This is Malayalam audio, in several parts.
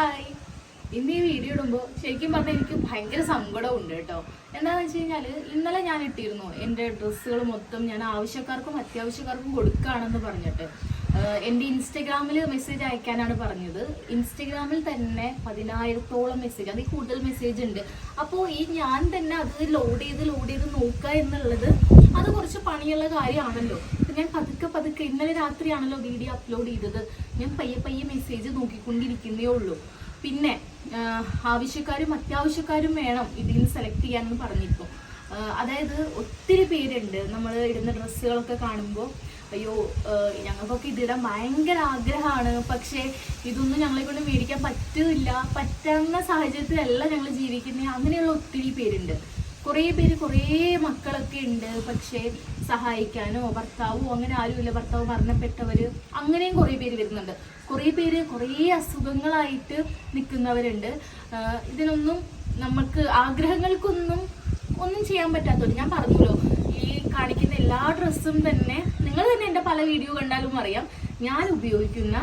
ഹായ് ഇന്ന് ഈ വീഡിയോ ഇടുമ്പോൾ ശരിക്കും പറഞ്ഞാൽ എനിക്ക് ഭയങ്കര സങ്കടമുണ്ട് കേട്ടോ. എന്താണെന്ന് വെച്ച് കഴിഞ്ഞാൽ ഇന്നലെ ഞാൻ ഇട്ടിരുന്നു. എന്റെ ഡ്രസ്സുകൾ മൊത്തം ഞാൻ ആവശ്യക്കാർക്കും അത്യാവശ്യക്കാർക്കും കൊടുക്കുകയാണെന്ന് പറഞ്ഞിട്ട്. എന്റെ ഇൻസ്റ്റഗ്രാമിൽ മെസ്സേജ് അയക്കാനാണ് പറഞ്ഞത്. ഇൻസ്റ്റഗ്രാമിൽ തന്നെ പതിനായിരത്തോളം മെസ്സേജ് അതിൽ കൂടുതൽ മെസ്സേജ് ഉണ്ട്. അപ്പോൾ ഈ ഞാൻ തന്നെ അത് ലോഡ് ചെയ്ത് ലോഡ് ചെയ്ത് നോക്കുക എന്നുള്ളത് അത് കുറച്ച് പണിയുള്ള കാര്യമാണല്ലോ. ഞാൻ പതുക്കെ പതുക്കെ ഇന്നലെ രാത്രിയാണല്ലോ വീഡിയോ അപ്ലോഡ് ചെയ്തത്. ഞാൻ പയ്യെ പയ്യെ മെസ്സേജ് നോക്കിക്കൊണ്ടിരിക്കുന്നേ ഉള്ളൂ. പിന്നെ ആവശ്യക്കാരും അത്യാവശ്യക്കാരും വേണം ഇതിൽ സെലക്ട് ചെയ്യാനെന്ന് പറഞ്ഞിരിക്കും അതായത് ഒത്തിരി പേരുണ്ട്. നമ്മൾ ഇടുന്ന ഡ്രസ്സുകളൊക്കെ കാണുമ്പോൾ അയ്യോ ഞങ്ങൾക്കൊക്കെ ഇതിടാൻ ഭയങ്കര ആഗ്രഹമാണ്. പക്ഷേ ഇതൊന്നും ഞങ്ങളെ കൊണ്ട് മേടിക്കാൻ പറ്റില്ല. പറ്റുന്ന സാഹചര്യത്തിലല്ല ഞങ്ങൾ ജീവിക്കുന്നത് അങ്ങനെയുള്ള ഒത്തിരി പേരുണ്ട്. കുറേ പേര് കുറേ മക്കളൊക്കെ ഉണ്ട്. പക്ഷേ സഹായിക്കാനോ ഭർത്താവോ അങ്ങനെ ആരുമില്ല. ഭർത്താവ് മരണപ്പെട്ടവർ അങ്ങനെയും കുറേ പേര് വരുന്നുണ്ട്. കുറേ പേര് കുറേ അസുഖങ്ങളായിട്ട് നിൽക്കുന്നവരുണ്ട്. ഇതിനൊന്നും നമുക്ക് ആഗ്രഹങ്ങൾക്കൊന്നും ഒന്നും ചെയ്യാൻ പറ്റാത്തവർ ഞാൻ പറഞ്ഞല്ലോ ഈ കാണിക്കുന്ന എല്ലാ ഡ്രസ്സും തന്നെ നിങ്ങൾ തന്നെ എന്റെ പല വീഡിയോ കണ്ടാലും അറിയാം ഞാൻ ഉപയോഗിക്കുന്ന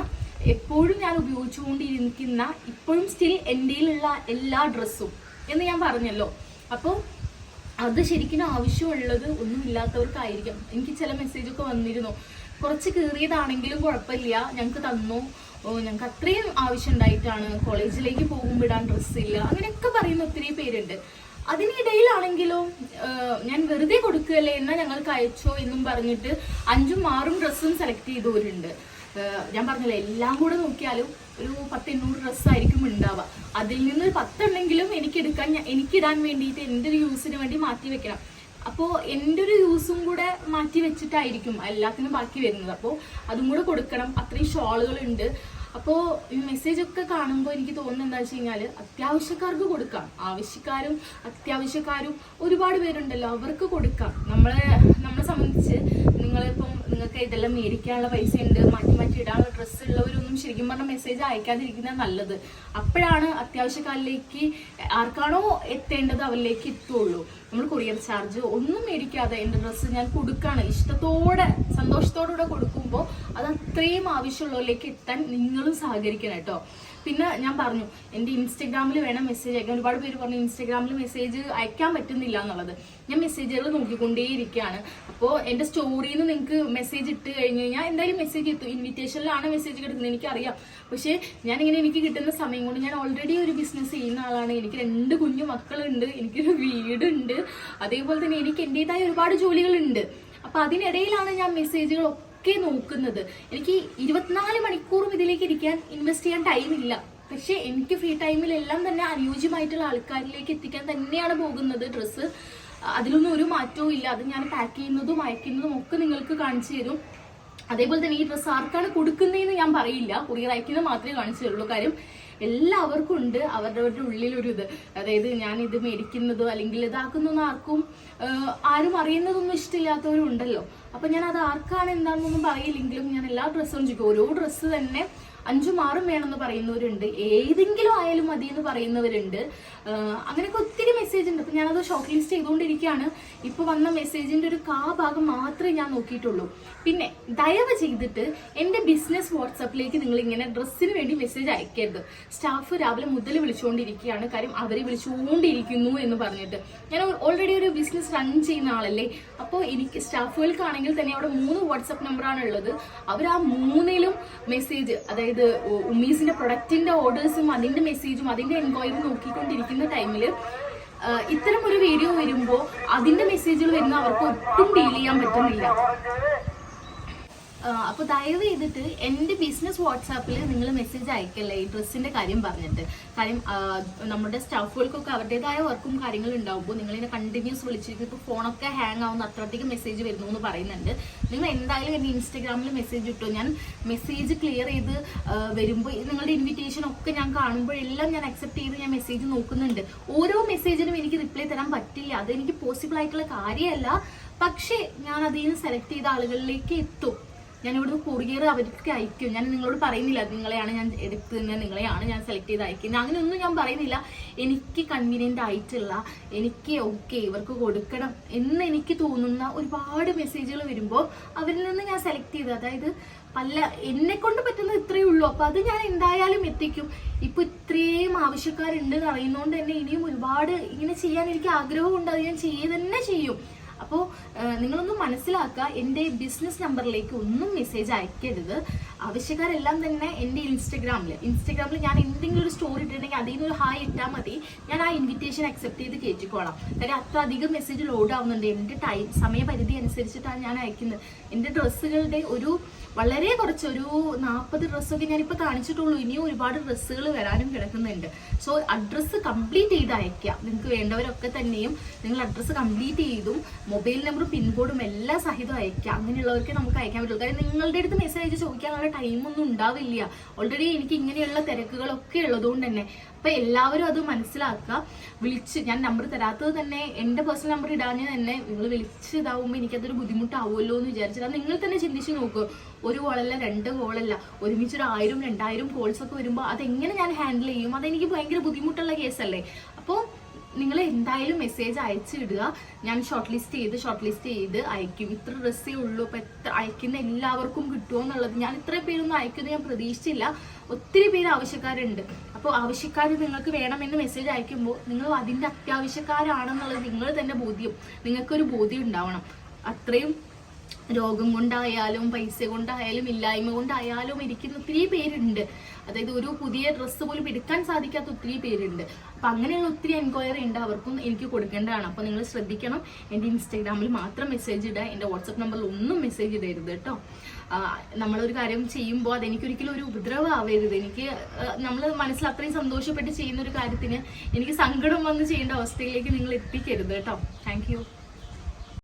എപ്പോഴും ഞാൻ ഉപയോഗിച്ചുകൊണ്ടിരിക്കുന്ന ഇപ്പോഴും സ്റ്റിൽ എന്റെയിലുള്ള എല്ലാ ഡ്രസ്സും എന്ന് ഞാൻ പറഞ്ഞല്ലോ. അപ്പോൾ അത് ശരിക്കും ആവശ്യമുള്ളത് ഒന്നും ഇല്ലാത്തവർക്കായിരിക്കും. എനിക്ക് ചില മെസ്സേജ് ഒക്കെ വന്നിരുന്നു. കുറച്ച് കീറിയതാണെങ്കിലും കുഴപ്പമില്ല. ഞങ്ങൾക്ക് തന്നു. ഞങ്ങൾക്ക് അത്രയും ആവശ്യം ഉണ്ടായിട്ടാണ്. കോളേജിലേക്ക് പോകുമ്പോൾ ഇടാൻ ഡ്രസ്സില്ല അങ്ങനെയൊക്കെ പറയുന്ന ഒത്തിരി പേരുണ്ട്. അതിനിടയിലാണെങ്കിലോ ഞാൻ വെറുതെ കൊടുക്കുകയല്ലേ എന്നാൽ ഞങ്ങൾക്ക് അയച്ചോ എന്നും പറഞ്ഞിട്ട് അഞ്ചും ആറും ഡ്രസ്സും സെലക്ട് ചെയ്തവരുണ്ട്. ഞാൻ പറഞ്ഞില്ല എല്ലാം കൂടെ നോക്കിയാലും ഒരു പത്ത് എണ്ണൂറ് ഡ്രസ്സായിരിക്കും ഉണ്ടാവുക. അതിൽ നിന്ന് ഒരു പത്തെണ്ണെങ്കിലും എനിക്ക് എടുക്കാൻ എനിക്കിടാൻ വേണ്ടിയിട്ട് എന്റെ ഒരു യൂസിന് വേണ്ടി മാറ്റി വെക്കണം. അപ്പോൾ എന്റെ ഒരു യൂസും കൂടെ മാറ്റി വെച്ചിട്ടായിരിക്കും എല്ലാത്തിനും ബാക്കി വരുന്നത്. അപ്പോൾ അതും കൂടെ കൊടുക്കണം. അത്രയും ഷോളുകൾ ഉണ്ട് അപ്പോൾ ഈ മെസ്സേജ് ഒക്കെ കാണുമ്പോൾ എനിക്ക് തോന്നുന്നത് എന്താ വെച്ച് കഴിഞ്ഞാൽ അത്യാവശ്യക്കാർക്ക് കൊടുക്കാം. ആവശ്യക്കാരും അത്യാവശ്യക്കാരും ഒരുപാട് പേരുണ്ടല്ലോ അവർക്ക് കൊടുക്കാം. നമ്മളെ നിങ്ങൾക്ക് ഇതെല്ലാം മേടിക്കാനുള്ള പൈസ ഉണ്ട്. മാറ്റി മാറ്റി ഇടാനുള്ള ഡ്രസ്സ് ഉള്ളവരൊന്നും ശരിക്കും പറഞ്ഞ മെസ്സേജ് അയക്കാതിരിക്കുന്നത് നല്ലത്. അപ്പോഴാണ് അത്യാവശ്യക്കാരിലേക്ക് ആർക്കാണോ എത്തേണ്ടത് അവരിലേക്ക് എത്തുള്ളൂ. നമ്മൾ കൊറിയർ ചാർജ് ഒന്നും മേടിക്കാതെ എന്റെ ഡ്രസ്സ് ഞാൻ കൊടുക്കാണ്. ഇഷ്ടത്തോടെ സന്തോഷത്തോടുകൂടെ കൊടുക്കുമ്പോൾ അത് അത്രയും ആവശ്യമുള്ളവരിലേക്ക് എത്താൻ നിങ്ങളും സഹകരിക്കണം കേട്ടോ. പിന്നെ ഞാൻ പറഞ്ഞു എന്റെ ഇൻസ്റ്റഗ്രാമിൽ വേണം മെസ്സേജ് അയക്കാൻ. ഒരുപാട് പേര് പറഞ്ഞു ഇൻസ്റ്റഗ്രാമിൽ മെസ്സേജ് അയക്കാൻ പറ്റുന്നില്ല എന്നുള്ളത്. ഞാൻ മെസ്സേജുകൾ നോക്കിക്കൊണ്ടേയിരിക്കുകയാണ്. അപ്പോൾ എന്റെ സ്റ്റോറിയിൽ നിന്ന് നിങ്ങൾക്ക് മെസ്സേജ് ഇട്ട് കഴിഞ്ഞ് കഴിഞ്ഞാൽ എന്തായാലും മെസ്സേജ് എത്തും ഇൻവിറ്റേഷനിലാണ് മെസ്സേജ് കിട്ടുന്നത് എനിക്കറിയാം. പക്ഷേ ഇങ്ങനെ എനിക്ക് കിട്ടുന്ന സമയം കൊണ്ട് ഞാൻ ഓൾറെഡി ഒരു ബിസിനസ് ചെയ്യുന്ന ആളാണ്. എനിക്ക് രണ്ട് കുഞ്ഞു മക്കളുണ്ട് എനിക്കൊരു വീടുണ്ട്. അതേപോലെ തന്നെ എനിക്ക് എന്റെതായ ഒരുപാട് ജോലികളുണ്ട്. അപ്പൊ അതിനിടയിലാണ് ഞാൻ മെസ്സേജുകൾ ഒക്കെ നോക്കുന്നത്. എനിക്ക് ഇരുപത്തിനാല് മണിക്കൂറും ഇതിലേക്ക് ഇരിക്കാൻ ഇൻവെസ്റ്റ് ചെയ്യാൻ ടൈമില്ല പക്ഷെ എനിക്ക് ഫ്രീ ടൈമിലെല്ലാം തന്നെ അനുയോജ്യമായിട്ടുള്ള ആൾക്കാരിലേക്ക് എത്തിക്കാൻ തന്നെയാണ് പോകുന്നത് ഡ്രസ്സ്. അതിലൊന്നും ഒരു മാറ്റവും ഇല്ല. അത് ഞാൻ പാക്ക് ചെയ്യുന്നതും അയക്കുന്നതും ഒക്കെ നിങ്ങൾക്ക് കാണിച്ചു തരും. അതേപോലെ തന്നെ ഈ ഡ്രസ്സ് ആർക്കാണ് കൊടുക്കുന്നതെന്ന് ഞാൻ പറയില്ല. കൊറിയർ അയക്കുന്നത് മാത്രമേ കാണിച്ചു തരുള്ളൂ. കാര്യം എല്ലാവർക്കും ഉണ്ട്. അവരുടെ ഉള്ളിലൊരു ഇത് അതായത് ഞാൻ ഇത് മേടിക്കുന്നതോ അല്ലെങ്കിൽ ഇതാക്കുന്നതൊന്നും ആർക്കും ആരും അറിയുന്നതൊന്നും ഇഷ്ടമില്ലാത്തവരും ഉണ്ടല്ലോ അപ്പൊ ഞാൻ അത് ആർക്കാണ് എന്താണെന്നൊന്നും പറയില്ലെങ്കിലും ഞാൻ എല്ലാ ഡ്രസ്സും ചോദിക്കും ഓരോ ഡ്രസ്സ് തന്നെ അഞ്ചും ആറും വേണമെന്ന് പറയുന്നവരുണ്ട്. ഏതെങ്കിലും ആയാലും മതി എന്ന് പറയുന്നവരുണ്ട് അങ്ങനെയൊക്കെ ഒത്തിരി മെസ്സേജ് ഉണ്ട്. അപ്പൊ ഞാനത് ഷോർട്ട് ലിസ്റ്റ് ചെയ്തുകൊണ്ടിരിക്കുകയാണ്. ഇപ്പൊ വന്ന മെസ്സേജിന്റെ ഒരു കാ ഭാഗം മാത്രമേ ഞാൻ നോക്കിയിട്ടുള്ളൂ. പിന്നെ ദയവ് ചെയ്തിട്ട് എന്റെ ബിസിനസ് വാട്സാപ്പിലേക്ക് നിങ്ങൾ ഇങ്ങനെ ഡ്രസ്സിന് വേണ്ടി മെസ്സേജ് അയക്കരുത്. സ്റ്റാഫ് രാവിലെ മുതൽ വിളിച്ചുകൊണ്ടിരിക്കുകയാണ്. കാര്യം അവരെ വിളിച്ചുകൊണ്ടിരിക്കുന്നു എന്ന് പറഞ്ഞിട്ട്. ഞാൻ ഓൾറെഡി ഒരു ബിസിനസ് റൺ ചെയ്യുന്ന ആളല്ലേ. അപ്പോൾ എനിക്ക് സ്റ്റാഫുകൾക്കാണെങ്കിൽ തന്നെ അവിടെ മൂന്ന് വാട്സപ്പ് നമ്പറാണ് ഉള്ളത് അവർ ആ മൂന്നിലും മെസ്സേജ് അതായത് ഉമ്മീസിന്റെ ഉമ്മീസിന്റെ പ്രൊഡക്റ്റിന്റെ ഓർഡേഴ്സും അതിന്റെ മെസ്സേജും അതിന്റെ എൻക്വയറി നോക്കിക്കൊണ്ടിരിക്കുന്ന ടൈമിൽ ഇത്തരം ഒരു വീഡിയോ വരുമ്പോൾ അതിന്റെ മെസ്സേജുകൾ വരുന്ന അവർക്ക് ഒട്ടും ഡീൽ ചെയ്യാൻ പറ്റുന്നില്ല. ആ, അപ്പൊ ദയവ് ചെയ്തിട്ട് എന്റെ ബിസിനസ് വാട്സാപ്പിൽ നിങ്ങൾ മെസ്സേജ് അയക്കല്ലേ? ഈ ഡ്രസ്സിന്റെ കാര്യം പറഞ്ഞിട്ട്. കാര്യം നമ്മുടെ സ്റ്റാഫുകൾക്കൊക്കെ അവരുടേതായ വർക്കും കാര്യങ്ങളും ഉണ്ടാവുമ്പോൾ നിങ്ങൾ ഇതിനെ കണ്ടിന്യൂസ് വിളിച്ചിരിക്കും ഇപ്പോൾ ഫോണൊക്കെ ഹാങ് ആവുന്ന അത്രയധികം മെസ്സേജ് വരുന്നു എന്ന് പറയുന്നുണ്ട്. നിങ്ങൾ എന്തായാലും എന്റെ ഇൻസ്റ്റാഗ്രാമിൽ മെസ്സേജ് ഇട്ടു? ഞാൻ മെസ്സേജ് ക്ലിയർ ചെയ്ത് വരുമ്പോൾ നിങ്ങളുടെ ഇൻവിറ്റേഷൻ ഒക്കെ ഞാൻ കാണുമ്പോഴെല്ലാം ഞാൻ അക്സെപ്റ്റ് ചെയ്ത് ഞാൻ മെസ്സേജ് നോക്കുന്നുണ്ട്. ഓരോ മെസ്സേജിനും എനിക്ക് റിപ്ലൈ തരാൻ പറ്റില്ല. അത് എനിക്ക് പോസിബിൾ ആയിട്ടുള്ള കാര്യമല്ല. പക്ഷേ ഞാൻ അതിൽ നിന്ന് സെലക്ട് ചെയ്ത ആളുകളിലേക്ക് എത്തും. ഞാൻ ഇവിടുന്ന് കൊറിയർ അവർക്ക് അയക്കും. ഞാൻ നിങ്ങളോട് പറയുന്നില്ല നിങ്ങളെയാണ് ഞാൻ എടുക്കുന്നത് നിങ്ങളെയാണ് ഞാൻ സെലക്ട് ചെയ്ത് അയക്കുന്നത്. അങ്ങനെയൊന്നും ഞാൻ പറയുന്നില്ല. എനിക്ക് കൺവീനിയന്റ് ആയിട്ടുള്ള എനിക്ക് ഓക്കെ ഇവർക്ക് കൊടുക്കണം എന്ന് എനിക്ക് തോന്നുന്ന ഒരുപാട് മെസ്സേജുകൾ വരുമ്പോൾ അവരിൽ നിന്ന് ഞാൻ സെലക്ട് ചെയ്ത് അതായത് പല എന്നെ കൊണ്ട് പറ്റുന്നത് ഇത്രയേ ഉള്ളൂ. അപ്പൊ അത് ഞാൻ എന്തായാലും എത്തിക്കും. ഇപ്പൊ ഇത്രയും ആവശ്യക്കാരുണ്ട് എന്ന് അറിയുന്നതുകൊണ്ട് തന്നെ ഇനിയും ഒരുപാട് ഇങ്ങനെ ചെയ്യാൻ എനിക്ക് ആഗ്രഹമുണ്ട്. അത് ഞാൻ ചെയ്യ തന്നെ ചെയ്യും. അപ്പോൾ നിങ്ങളൊന്ന് മനസ്സിലാക്കുക എന്റെ ബിസിനസ് നമ്പറിലേക്ക് ഒന്നും മെസ്സേജ് അയക്കരുത്. ആവശ്യക്കാരെല്ലാം തന്നെ എന്റെ ഇൻസ്റ്റഗ്രാമിൽ ഇൻസ്റ്റഗ്രാമിൽ ഞാൻ എന്തെങ്കിലും ഒരു സ്റ്റോറി ഇട്ടിട്ടുണ്ടെങ്കിൽ അതിൽ നിന്ന് ഒരു ഹായ് ഇട്ടാൽ മതി. ഞാൻ ആ ഇൻവിറ്റേഷൻ അക്സെപ്റ്റ് ചെയ്ത് കയറ്റിക്കോളാം കാര്യം അത്ര അധികം മെസ്സേജ് ലോഡ് ആവുന്നുണ്ട്. എന്റെ ടൈം സമയപരിധി അനുസരിച്ചിട്ടാണ് ഞാൻ അയക്കുന്നത്. എന്റെ ഡ്രസ്സുകളുടെ ഒരു വളരെ കുറച്ച് ഒരു നാൽപ്പത് ഡ്രസ്സൊക്കെ ഞാനിപ്പോൾ കാണിച്ചിട്ടുള്ളൂ. ഇനിയും ഒരുപാട് ഡ്രസ്സുകൾ വരാനും കിടക്കുന്നുണ്ട്. സോ അഡ്രസ്സ് കംപ്ലീറ്റ് ചെയ്ത് അയക്കുക നിങ്ങൾക്ക് വേണ്ടവരൊക്കെ തന്നെയും നിങ്ങൾ അഡ്രസ്സ് കംപ്ലീറ്റ് ചെയ്തും മൊബൈൽ നമ്പറും പിൻകോഡും എല്ലാം സഹിതം അയക്കാം. അങ്ങനെയുള്ളവർക്ക് നമുക്ക് അയക്കാൻ പറ്റുള്ളൂ. കാര്യം നിങ്ങളുടെ അടുത്ത് മെസ്സേജ് അയച്ച് ചോദിക്കാനുള്ള ടൈമൊന്നും ഉണ്ടാവില്ല. ഓൾറെഡി എനിക്ക് ഇങ്ങനെയുള്ള തിരക്കുകളൊക്കെ ഉള്ളതുകൊണ്ട് തന്നെ. അപ്പൊ എല്ലാവരും അത് മനസ്സിലാക്കുക. വിളിച്ച് ഞാൻ നമ്പർ തരാത്തത് തന്നെ എന്റെ പേഴ്സണൽ നമ്പർ ഇടാഞ്ഞ് തന്നെ നിങ്ങൾ വിളിച്ച് ഇതാവുമ്പോൾ എനിക്കതൊരു ബുദ്ധിമുട്ടാവുമല്ലോ എന്ന് വിചാരിച്ചിട്ട് നിങ്ങൾ തന്നെ ചിന്തിച്ച് നോക്കുക ഒരു കോളല്ല രണ്ട് കോളല്ല ഒരുമിച്ച് ഒരു ആയിരം രണ്ടായിരം കോൾസ് ഒക്കെ വരുമ്പോൾ അതെങ്ങനെ ഞാൻ ഹാൻഡിൽ ചെയ്യും? അതെനിക്ക് ഭയങ്കര ബുദ്ധിമുട്ടുള്ള കേസല്ലേ അപ്പോൾ നിങ്ങൾ എന്തായാലും മെസ്സേജ് അയച്ചിടുക. ഞാൻ ഷോർട്ട് ലിസ്റ്റ് ചെയ്ത് ഷോർട്ട് ലിസ്റ്റ് ചെയ്ത് അയക്കും. ഇത്ര ഡ്രസ്സേ ഉള്ളൂ. അപ്പോൾ എത്ര അയക്കുന്ന എല്ലാവർക്കും കിട്ടുമോ എന്നുള്ളത് ഞാൻ ഇത്ര പേരൊന്നും അയക്കുമെന്ന് ഞാൻ പ്രതീക്ഷിച്ചില്ല. ഒത്തിരി പേര് ആവശ്യക്കാരുണ്ട്. അപ്പോൾ ആവശ്യക്കാർ നിങ്ങൾക്ക് വേണമെന്ന് മെസ്സേജ് അയക്കുമ്പോൾ നിങ്ങൾ അതിന്റെ അത്യാവശ്യക്കാരാണെന്നുള്ളത് നിങ്ങൾ തന്നെ ബോധ്യം. നിങ്ങൾക്കൊരു ബോധ്യം ഉണ്ടാവണം. അത്രയും രോഗം കൊണ്ടായാലും പൈസ കൊണ്ടായാലും ഇല്ലായ്മ കൊണ്ടായാലും ഇരിക്കുന്ന ഒത്തിരി പേരുണ്ട്. അതായത് ഒരു പുതിയ ഡ്രസ്സ് പോലും എടുക്കാൻ സാധിക്കാത്ത ഒത്തിരി പേരുണ്ട്. അപ്പം അങ്ങനെയുള്ള ഒത്തിരി എൻക്വയറി ഉണ്ട് അവർക്കും എനിക്ക് കൊടുക്കേണ്ടതാണ്. അപ്പോൾ നിങ്ങൾ ശ്രദ്ധിക്കണം. എന്റെ ഇൻസ്റ്റാഗ്രാമിൽ മാത്രം മെസ്സേജ് ഇടുക എന്റെ വാട്സപ്പ് നമ്പറിൽ ഒന്നും മെസ്സേജ് ഇടരുത് കേട്ടോ. നമ്മളൊരു കാര്യം ചെയ്യുമ്പോൾ അതെനിക്കൊരിക്കലും ഒരു ഉപദ്രവം ആവരുത്. എനിക്ക് നമ്മൾ മനസ്സിൽ അത്രയും സന്തോഷപ്പെട്ട് ചെയ്യുന്ന ഒരു കാര്യത്തിന് എനിക്ക് സങ്കടം വന്ന് ചെയ്യേണ്ട അവസ്ഥയിലേക്ക് നിങ്ങൾ എത്തിക്കരുത് കേട്ടോ. താങ്ക്